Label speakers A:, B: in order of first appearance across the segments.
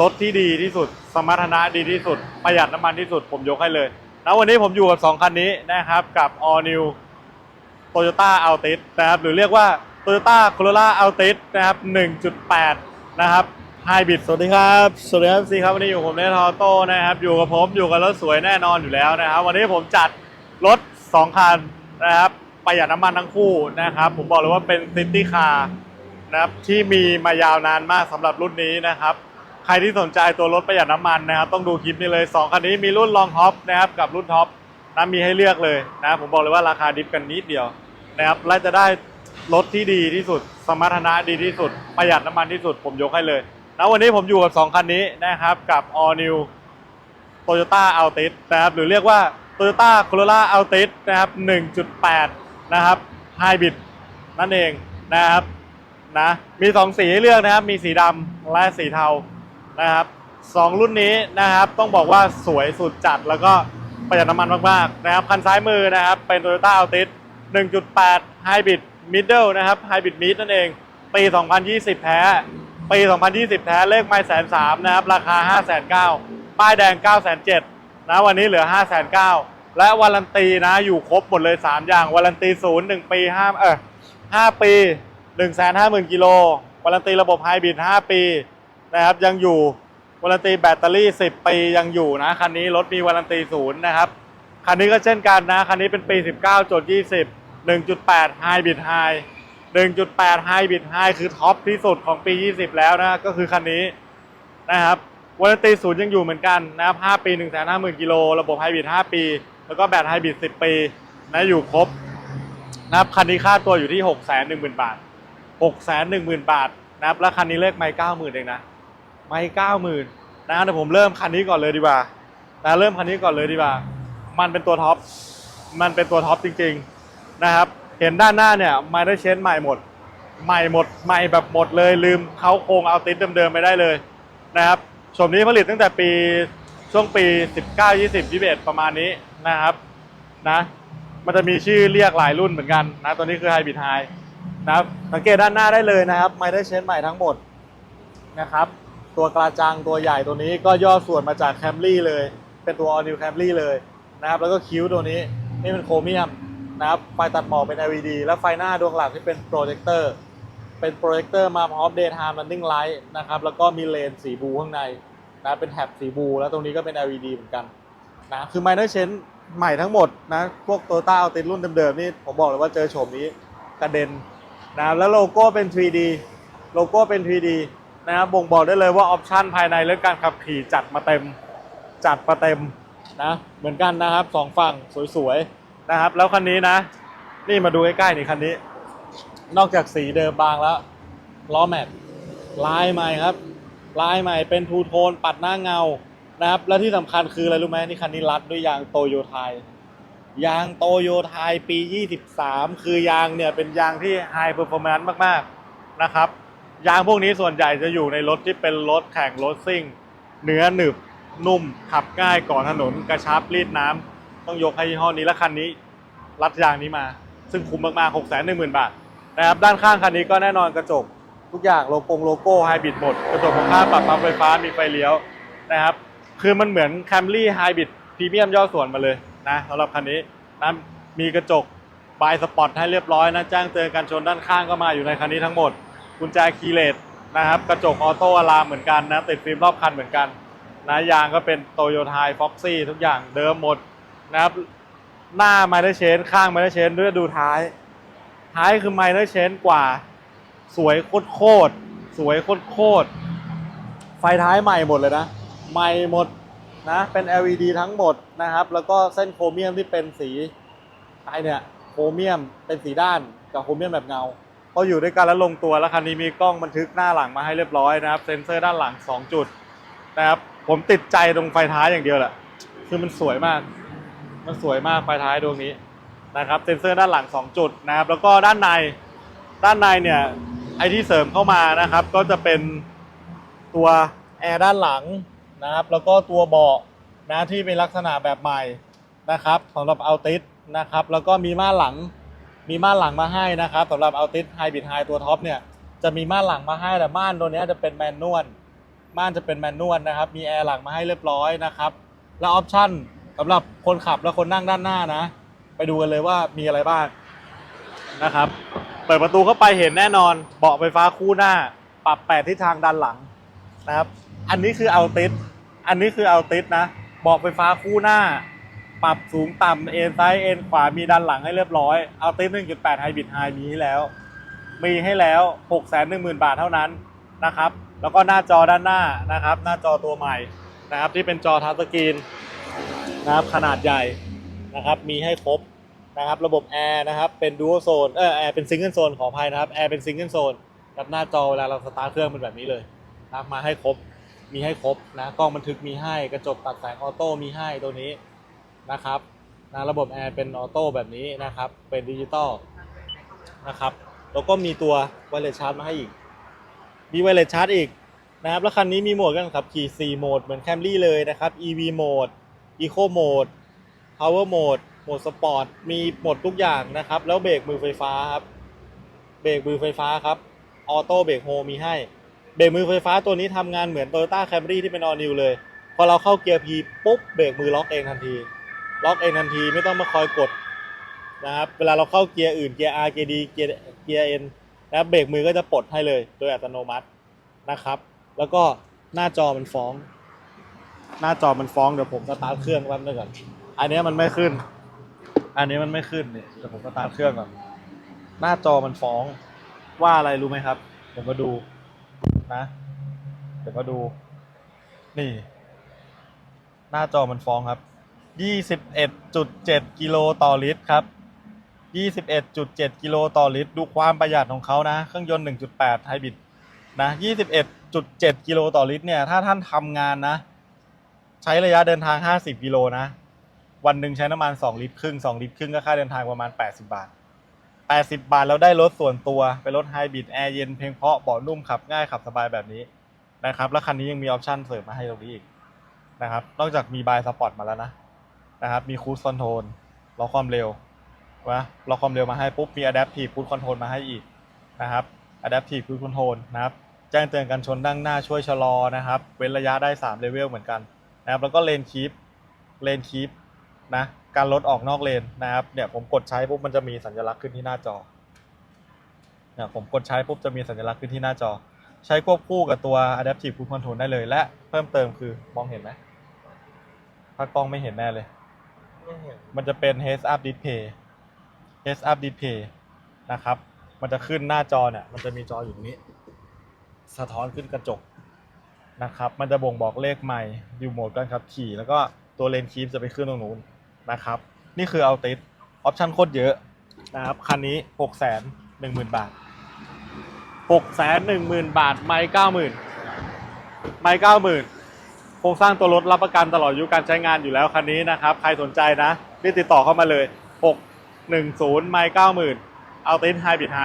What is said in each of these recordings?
A: รถที่ดีที่สุด สมรรถนะดีที่สุด ประหยัดน้ำมันที่สุด ผมยกให้เลย แล้ววันนี้ผมอยู่กับ 2 คันนี้นะครับ กับ All New Toyota Altis นะครับหรือเรียกว่า Toyota Corolla Altis นะครับ 1.8 นะครับ Hybrid สวัสดีครับ สวัสดีครับซีครับ วันนี้อยู่กับผมเนทอโต้นะครับ อยู่กับผมอยู่กับรถสวยแน่นอนอยู่แล้วนะครับ วันนี้ผมจัดรถ 2 คันนะครับ ประหยัดน้ำมันทั้งคู่นะครับ ผมบอกเลยว่าเป็นซิตี้คาร์นะครับที่มีมายาวนานมากสำหรับรุ่นนี้นะครับ ใครที่สนใจตัวรถประหยัดน้ำมันนะครับ ต้องดูคลิปนี้เลย 2 คันนี้มีรุ่นลองท็อปนะครับกับรุ่นท็อปนะมีให้เลือกเลยนะผมบอกเลยว่าราคาดิฟกันนิดเดียวนะครับและจะได้รถที่ดีที่สุด สมรรถนะดีที่สุด ประหยัดน้ำมันที่สุด ผมยกให้เลยแล้ววันนี้ผมอยู่กับ 2 คันนี้นะครับกับ All New Toyota Altis นะครับหรือเรียกว่า Toyota Corolla Altis นะครับ 1.8 นะครับ Hybrid นั่นเองนะครับนะมี 2 สีให้เลือกนะครับ มีสีดำและสีเทา นะครับสองรุ่นนี้นะครับต้องบอกว่าสวยสุดจัดแล้วก็ประหยัดน้ำมันมากๆนะครับคันซ้ายมือนะครับเป็น Toyota Altis 1.8 Hybrid Middle นะครับ Hybrid Mid นั่นเอง ปี 2020 แท้ ปี 2020 แท้เลขไม่แสนสามนะครับ ราคา 5 9 0 0 0ป้ายแดง 9 7 0 0นะวันนี้เหลือ 5 9 0 0 0และวารันตีนะอยู่ครบหมดเลย 3 อย่างวารันตีศูนย์1ปี5เออ5ปี1 5 0 0 0 0กิโลวารันตีระบบไฮบริด5ปี นะครับยังอยู่วารันตีแบตเตอรี่ 10 ปียังอยู่นะคันนี้รถมีวารันตีศูนย์นะครับคันนี้ก็เช่นกันนะคันนี้เป็นปี 19จด20 1.8 Hybrid High 1.8 Hybrid High คือท็อปที่สุดของปี 20 แล้วนะก็คือคันนี้นะครับวารันตีศูนย์ยังอยู่เหมือนกันนะครับ5ปี1 5 0 0 0 0กิโลระบบไฮบริด5 ปี แล้วก็แบตไฮบริด10 ปีนะอยู่ครบนะครับคันนี้ค่าตัวอยู่ที่ 6 1 0 0 0 0 บาท 6 1 0 0 0 0 บาทนะครับแล้วคันนี้เลขไม่90,000 เองนะ ไม่90,000นะเดี๋ยวผมเริ่มคันนี้ก่อนเลยดีกว่านะเริ่มคันนี้ก่อนเลยดีกว่า มันเป็นตัวท็อป มันเป็นตัวท็อปจริงๆนะครับ เห็นด้านหน้าเนี่ยไม่ได้เชนใหม่หมด ใหม่หมด ใหม่แบบหมดเลย ลืมเขาโครงเอาติดเดิมๆไปได้เลยนะครับชมนี้ผลิตตั้งแต่ปีช่วงปี 19 20 21 ประมาณนี้นะครับนะมันจะมีชื่อเรียกหลายรุ่นเหมือนกันนะตัวนี้คือไฮบริดไฮนะครับสังเกตด้านหน้าได้เลยนะครับ ไม่ได้เชนใหม่ทั้งหมดนะครับ ตัวกระจังตัวใหญ่ตัวนี้ก็ย่อส่วนมาจากแคมรี่เลย เป็นตัว All New Camry เลยนะครับแล้วก็คิ้วตัวนี้นี่เป็นโครเมียมนะครับไฟตัดหมอกเป็น LED แล้วไฟหน้าดวงหลักที่เป็นโปรเจคเตอร์เป็นโปรเจคเตอร์มาพร้อม daytime running light นะครับแล้วก็มีเลนสีบูข้างในนะเป็นแถบสีบู แล้วตรงนี้ก็เป็น LED เหมือนกันนะคือ minor change ใหม่ทั้งหมดนะพวก Toyota a l t i s รุ่นเดิมๆนี่ผมบอกเลยว่าเจอโฉมนี้กระเด็นนะแล้วโลโก้เป็น 3D โลโก้เป็น 3D นะครับบ่งบอกได้เลยว่าออปชันภายในเรื่องการขับขี่จัดมาเต็มจัดมาเต็มนะเหมือนกันนะครับสองฝั่งสวยๆนะครับ แล้วคันนี้นะ นี่มาดูใกล้ๆนี่คันนี้ นอกจากสีเดิมบางแล้วล้อแม็กลายใหม่ครับ ลายใหม่เป็นทูโทนปัดหน้าเงานะครับ และที่สำคัญคืออะไรรู้ไหมนี่คันนี้รัดด้วยยางโตโยไทยยางโตโยไทยปี 23 คือยางเนี่ยเป็นยางที่ไฮเปอร์ฟอร์แมนซ์มากๆนะครับ ยางพวกนี้ส่วนใหญ่จะอยู่ในรถที่เป็นรถแข่งรถซิ่ง เนื้อหนึบนุ่มขับง่ายก่อนถนนกระชับรีดน้ำต้องยกให้ยี่ห้อนี้และคันนี้ รัดยางนี้มา ซึ่งคุ้มมากๆ6 1 0 0 0 0บาทนะครับด้านข้างคันนี้ก็แน่นอนกระจก ทุกอย่างโลโก้โลโก้ไฮบริดหมด กระจกของข้างปรับปั๊มไฟฟ้ามีไฟเลี้ยวนะครับคือมันเหมือน Camry Hybrid พรีเมียมย่อส่วนมาเลยนะสำหรับคันนี้นะมีกระจกบายสปอตให้เรียบร้อยนะแจ้งเตือนการชนด้านข้างก็มาอยู่ในคันนี้ทั้งหมด กุญแจคีเลสนะครับกระจกออโต้อะลามเหมือนกันนะติดฟิล์มรอบคันเหมือนกันนะยางก็เป็นโตโยไทยฟ็อกซี่ทุกอย่างเดิมหมดนะครับหน้าไมเนอร์เชนข้างไมเนอร์เชนด้วยดูท้าย ท้ายคือไมเนอร์เชนกว่า สวยโคตรโคตรสวยโคตรโคตรไฟท้ายใหม่หมดเลยนะ ใหม่หมดนะเป็น LED ทั้งหมดนะครับ แล้วก็เส้นโครเมียมที่เป็นสีท้ายเนี่ยโครเมียมเป็นสีด้านกับโครเมียมแบบเงา ออยู่ด้วยกันแล้วลงตัวแล้วคันนี้มีกล้องบันทึกหน้าหลังมาให้เรียบร้อยนะครับ เซ็นเซอร์ด้านหลัง 2 จุดนะครับผมติดใจตรงไฟท้ายอย่างเดียวแหละคือมันสวยมาก มันสวยมากไฟท้ายดวงนี้นะครับเซ็นเซอร์ด้านหลัง 2 จุดนะครับ แล้วก็ด้านในด้านในเนี่ยไอที่เสริมเข้ามานะครับ ก็จะเป็นตัวแอร์ด้านหลังนะครับ แล้วก็ตัวเบาะนะที่เป็นลักษณะแบบใหม่นะครับสำหรับเอาติสนะครับ แล้วก็มีม่านหลัง มีม่านหลังมาให้นะครับสำหรับเอาติสไฮบิดไฮตัวท็อปเนี่ยจะมีม่านหลังมาให้แต่ม่านตัวนี้จะเป็นแมนนวลม่านจะเป็นแมนนวลนะครับมีแอร์หลังมาให้เรียบร้อยนะครับแล้วออปชั่นสำหรับคนขับและคนนั่งด้านหน้านะ ไปดูกันเลยว่ามีอะไรบ้างนะครับ เปิดประตูเข้าไปเห็นแน่นอนเบาะไฟฟ้าคู่หน้า ปรับแปดทิศทางด้านหลังนะครับ อันนี้คือเอาติสอันนี้คือเอาติสนะเบาะไฟฟ้าคู่หน้า ปรับสูงต่ำเอ็นซ้ายเอ็นขวามีด้านหลังให้เรียบร้อยเอาติส1.8ไฮบริดไฮมีให้แล้ว มีให้แล้ว6 1 0 0 0 0บาทเท่านั้นนะครับ แล้วก็หน้าจอด้านหน้านะครับ หน้าจอตัวใหม่นะครับ ที่เป็นจอทัชสกรีนนะครับขนาดใหญ่นะครับมีให้ครบนะครับระบบแอร์นะครับเป็นดู a l โซนเออแอร์เป็นซิงเกิลโซนขออภัยนะครับแอร์เป็นซิงเกิลโซนกับหน้าจอเวลาเราสตาร์ทเครื่องเป็นแบบนี้เลยนะครับมาให้ครบมีให้ครบนะกล้องบันทึกมีให้กระจกตัดแสงออโต้มีให้ตัวนี้ นะครับนะระบบแอร์เป็นออโต้แบบนี้นะครับ เป็นดิจิตอลนะครับ แล้วก็มีตัวไวเลสชาร์จมาให้อีก มีไวเลสชาร์จอีกนะครับ แล้วคันนี้มีโหมดกันขับขี่ 4 โหมด เหมือนแคมรี่เลยนะครับ EV โหมด Eco โหมด Power โหมด โหมดสปอร์ต มีหมดทุกอย่างนะครับ แล้วเบรกมือไฟฟ้าครับ เบรกมือไฟฟ้าครับ ออโต้เบรกโฮมีให้ เบรกมือไฟฟ้าตัวนี้ทำงานเหมือน Toyota Camry ที่เป็น all new เลย พอเราเข้าเกียร์ P ปุ๊บ เบรกมือล็อกเองทันที ล็อกเองทันทีไม่ต้องมาคอยกดนะครับ เวลาเราเข้าเกียร์อื่นเกียร์ R เกียร์ D เกียร์เกียร์ N นะเบรกมือก็จะปลดให้เลยโดยอัตโนมัตินะครับ แล้วก็หน้าจอมันฟ้อง หน้าจอมันฟ้องเดี๋ยวผมสตาร์ทเครื่องแป๊บนึงก่อนอันนี้มันไม่ขึ้น อันนี้มันไม่ขึ้นเนี่ยเดี๋ยวผมสตาร์ทเครื่องก่อนหน้าจอมันฟ้องว่าอะไรรู้ไหมครับเดี๋ยวมาดูนะเดี๋ยวมาดู นี่ หน้าจอมันฟ้องครับ 21.7 กิโลต่อลิตรครับ 21.7 กิโลต่อลิตร ดูความประหยัดของเขานะ เครื่องยนต์ 1.8 ไฮบริดนะ 21.7 กิโลต่อลิตรเนี่ย ถ้าท่านทำงานนะ ใช้ระยะเดินทาง 50 กิโลนะ วันหนึ่งใช้น้ำมัน 2 ลิตรครึ่ง 2 ลิตรครึ่งก็ค่าเดินทางประมาณ 80 บาท 80 บาทแล้วได้รถส่วนตัว เป็นรถไฮบริดแอร์เย็นเพลงเพาะเบาะนุ่มขับง่ายขับสบายแบบนี้นะครับ แล้วคันนี้ยังมีออปชั่นเสริมมาให้ตรงนี้อีกนะครับ นอกจากมีบายสปอร์ตมาแล้วนะ นะครับ มีคู e คอนโทรลล็อกความเร็วนะล็อกความเร็วมาให้ปุ๊บ มี Adaptive Cruise Control มาให้อีกนะครับ Adaptive Cruise Control นะครับ แจ้งเตือนกันชนด้านหน้าช่วยชะลอนะครับ เว้นระยะได้3เลเวลเหมือนกันนะครับ แล้วก็เลนคีปเลนคีปนะ การลดออกนอกเลนนะครับ เนี่ยผมกดใช้ปุ๊บมันจะมีสัญลักษณ์ขึ้นที่หน้าจอ เนี่ยผมกดใช้ปุ๊บจะมีสัญลักษณ์ขึ้นที่หน้าจอ ใช้ควบคู่กับตัว Adaptive Cruise Control ได้เลย และเพิ่มเติมคือมองเห็นไหมถ้ากล้องไม่เห็นแน่เลย
B: ม่เห็น
A: มันจะเป็น heads up display heads up display นะครับ มันจะขึ้นหน้าจอเนี่ย มันจะมีจออยู่ตรงนี้ สะท้อนขึ้นกระจกนะครับ มันจะบ่งบอกเลขใหม่อยู่โหมดการขับขี่ แล้วก็ตัวเลนคีปจะไปขึ้นตรงนู้นนะครับ นี่คือเอาติดออปชั่นโคตรเยอะนะครับ คันนี้หกแสนหนึ่งหมื่นบาทหกแสนหนึ่งหมื่นบาท ไม่เก้าหมื่นไม่เก้าหมื่น โครงสร้างตัวรถรับประกันตลอดอายุการใช้งานอยู่แล้วคันนี้นะครับ ใครสนใจนะรีบติดต่อเข้ามาเลย 610 ไมล์90,000เอาตินไฮบิดไฮ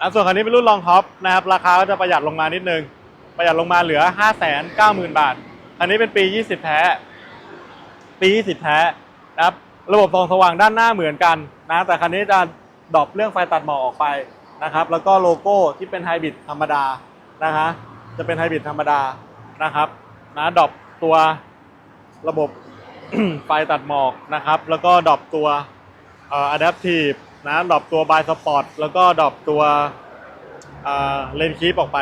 A: อันส่วนคันนี้เป็นรุ่นลองท็อปนะครับ ราคาก็จะประหยัดลงมานิดนึง ประหยัดลงมาเหลือ 590,000 บาท คันนี้เป็นปี 20 แท้ ปี 20 แท้นะครับ ระบบส่องสว่างด้านหน้าเหมือนกันนะ แต่คันนี้จะดรอปเรื่องไฟตัดหมอกออกไปนะครับ แล้วก็โลโก้ที่เป็นไฮบริดธรรมดานะฮะจะเป็นไฮบริดธรรมดานะครับนะดรอป ตัวระบบ ไฟตัดหมอกนะครับ แล้วก็ดรอปตัวเอ่อ adaptive นะดรอปตัว by sport แล้วก็ดรอปตัวเลนคีปออกไป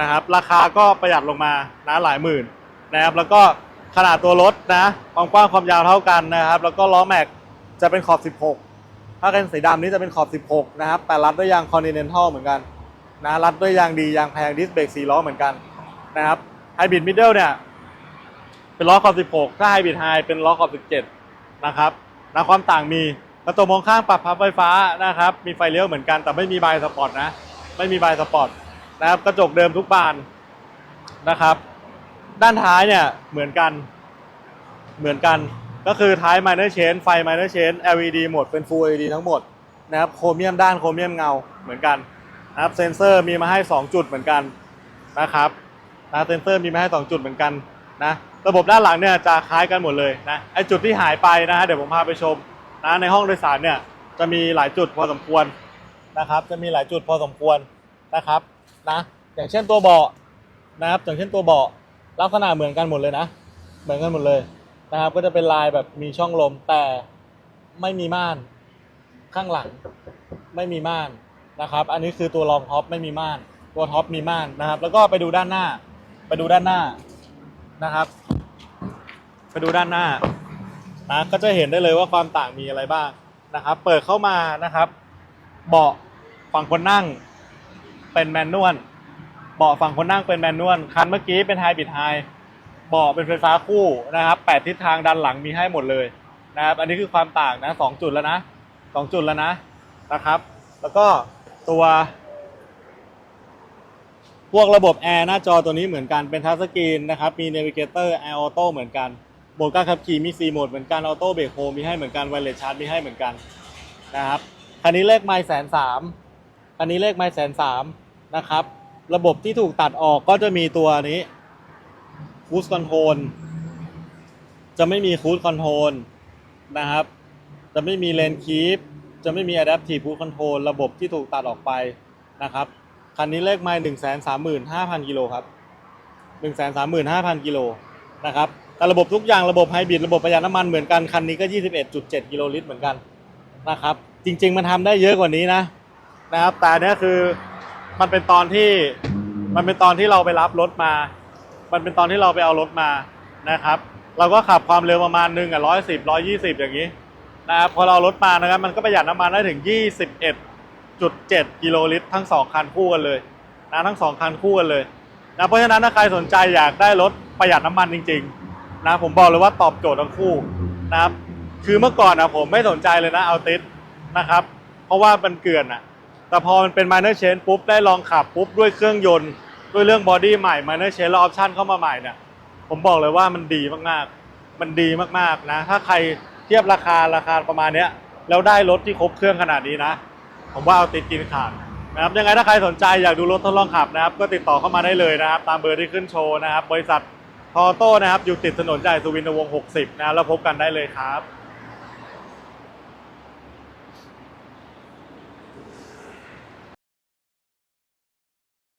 A: นะครับ ราคาก็ประหยัดลงมานะหลายหมื่นนะครับ แล้วก็ขนาดตัวรถนะความกว้างความยาวเท่ากันนะครับ แล้วก็ล้อแม็กจะเป็นขอบ 16 ถ้าเป็นสีดำนี้จะเป็นขอบ 16 นะครับ แต่รัดด้วยยาง Continental เหมือนกันนะรัดด้วยยางดียางแพงดิสเบรก4ล้อเหมือนกันนะครับไฮบริดมิดเดิลเนี่ย เป็นล้อขอบ 16 ถ้าไฮบริดไฮเป็นล้อขอบ 17 นะครับนะความต่างมีกระจกมองข้างปรับพับไฟฟ้านะครับ มีไฟเลี้ยวเหมือนกันแต่ไม่มีบายสปอร์ตนะ ไม่มีบายสปอร์ตนะครับกระจกเดิมทุกบานนะครับ ด้านท้ายเนี่ยเหมือนกันเหมือนกันก็คือท้าย minor change ไฟ minor change LED หมดเป็น full LED ทั้งหมดนะครับโครเมียมด้านโครเมียมเงาเหมือนกันนะครับเซนเซอร์มีมาให้ 2 จุดเหมือนกันนะครับนะเซนเซอร์มีมาให้ 2 จุดเหมือนกัน นะระบบด้านหลังเนี่ยจะคล้ายกันหมดเลยนะไอจุดที่หายไปนะฮะเดี๋ยวผมพาไปชมนะในห้องโดยสารเนี่ยจะมีหลายจุดพอสมควรนะครับ จะมีหลายจุดพอสมควรนะครับนะอย่างเช่นตัวเบาะนะครับอย่างเช่นตัวเบาะลักษณะเหมือนกันหมดเลยนะ เหมือนกันหมดเลยนะครับ ก็จะเป็นลายแบบมีช่องลมแต่ไม่มีม่านข้างหลังไม่มีม่านนะครับ อันนี้คือตัวรองท็อปไม่มีม่าน ตัวท็อปมีม่านนะครับ แล้วก็ไปดูด้านหน้า ไปดูด้านหน้า นะครับไปดูด้านหน้านะก็จะเห็นได้เลยว่าความต่างมีอะไรบ้างนะครับ เปิดเข้ามานะครับ เบาะฝั่งคนนั่งเป็นแมนนวลเบาะฝั่งคนนั่งเป็นแมนนวลคันเมื่อกี้เป็นไฮบริดไฮเบาะเป็นไฟฟ้าคู่นะครับแปดทิศทางดันหลังมีให้หมดเลยนะครับ อันนี้คือความต่างนะสองจุดแล้วนะสองจุดแล้วนะนะครับ แล้วก็ตัว พวกระบบแอร์หน้าจอตัวนี้เหมือนกันเป็นทัชสกรีนนะครับ มี Navigator Air Auto เหมือนกันโหมดการขับขี่มี4โหมดเหมือนกันออโต้เบรกโฮมีให้เหมือนกันไวเลสชาร์จมีให้เหมือนกันนะครับคันนี้เลขไมล์แสนสามคันนี้เลขไมล์แสนสามนะครับ ระบบที่ถูกตัดออกก็จะมีตัวนี้คู e คอนโทรลจะไม่มีคู e คอนโทรลนะครับ จะไม่มีเลนคีปจะไม่มี Adaptive Cruise Control ระบบที่ถูกตัดออกไปนะครับ คันนี้เลขไมล์หนึ่งแสนสามหมื่นห้าพันกิโลครับหนึ่งแสนสามหมื่นห้าพันกิโลนะครับแต่ระบบทุกอย่างระบบไฮบริดระบบประหยัดน้ำมันเหมือนกัน คันนี้ก็ยี่สิบเอ็ดจุดเจ็ดกิโลลิตรเหมือนกันนะครับ จริง ๆ มันทำได้เยอะกว่านี้นะนะครับ แต่เนี้ยคือมันเป็นตอนที่มันเป็นตอนที่เราไปรับรถมา มันเป็นตอนที่เราไปเอารถมานะครับ เราก็ขับความเร็วประมาณหนึ่งอะร้อยสิบร้อยยี่สิบอย่างนี้นะครับพอเราเอารถมานะครับมันก็ประหยัดน้ำมันได้ถึงยี่สิบเอ็ด จุดเจ็ดกิโลลิตรทั้งสองคันคู่กันเลยนะทั้งสองคันคู่กันเลยนะเพราะฉะนั้นถ้าใครสนใจอยากได้รถประหยัดน้ำมันจริงๆนะผมบอกเลยว่าตอบโจทย์ทั้งคู่นะครับคือเมื่อก่อนนะผมไม่สนใจเลยนะเอาติสนะครับ เพราะว่ามันเกลื่อนอะแต่พอมันเป็น minor change ปุ๊บได้ลองขับปุ๊บด้วยเครื่องยนต์ด้วยเรื่องบอดี้ใหม่ minor change แล้วออปชั่นเข้ามาใหม่เนี่ยผมบอกเลยว่ามันดีมากๆ มันดีมากๆนะ ถ้าใครเทียบราคาราคาประมาณเนี้ยแล้วได้รถที่ครบเครื่องขนาดนี้นะ ผมว่าเอาติดกินขาดนะครับยังไงถ้าใครสนใจอยากดูรถทดลองขับนะครับ ก็ติดต่อเข้ามาได้เลยนะครับ ตามเบอร์ที่ขึ้นโชว์นะครับ บริษัททอโต้นะครับ อยู่ติดถนนใหญ่สุวินทวงศ์60 นะครับแล้วพบกันได้เลยครับ